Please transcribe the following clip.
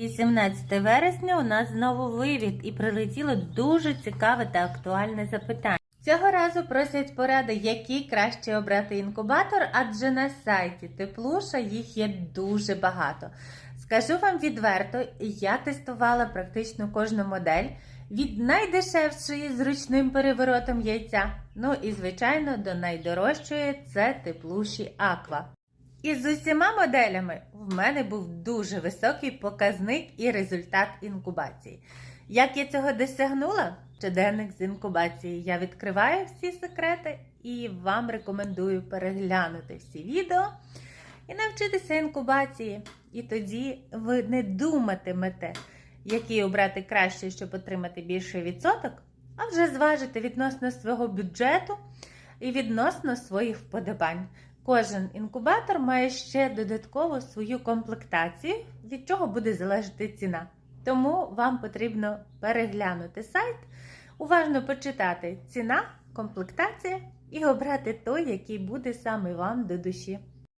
18 вересня у нас знову вивід і прилетіло дуже цікаве та актуальне запитання. Цього разу просять поради, який краще обрати інкубатор, адже на сайті Теплуша їх є дуже багато. Скажу вам відверто, я тестувала практично кожну модель від найдешевшої з ручним переворотом яйця, ну і звичайно до найдорожчої це теплуші Аква. І з усіма моделями в мене був дуже високий показник і результат інкубації. Як я цього досягнула? Щоденник з інкубації. Я відкриваю всі секрети і вам рекомендую переглянути всі відео і навчитися інкубації. І тоді ви не думатимете, який обрати краще, щоб отримати більший відсоток, а вже зважите відносно свого бюджету і відносно своїх вподобань. Кожен інкубатор має ще додатково свою комплектацію, від чого буде залежати ціна. Тому вам потрібно переглянути сайт, уважно почитати ціна, комплектація і обрати той, який буде саме вам до душі.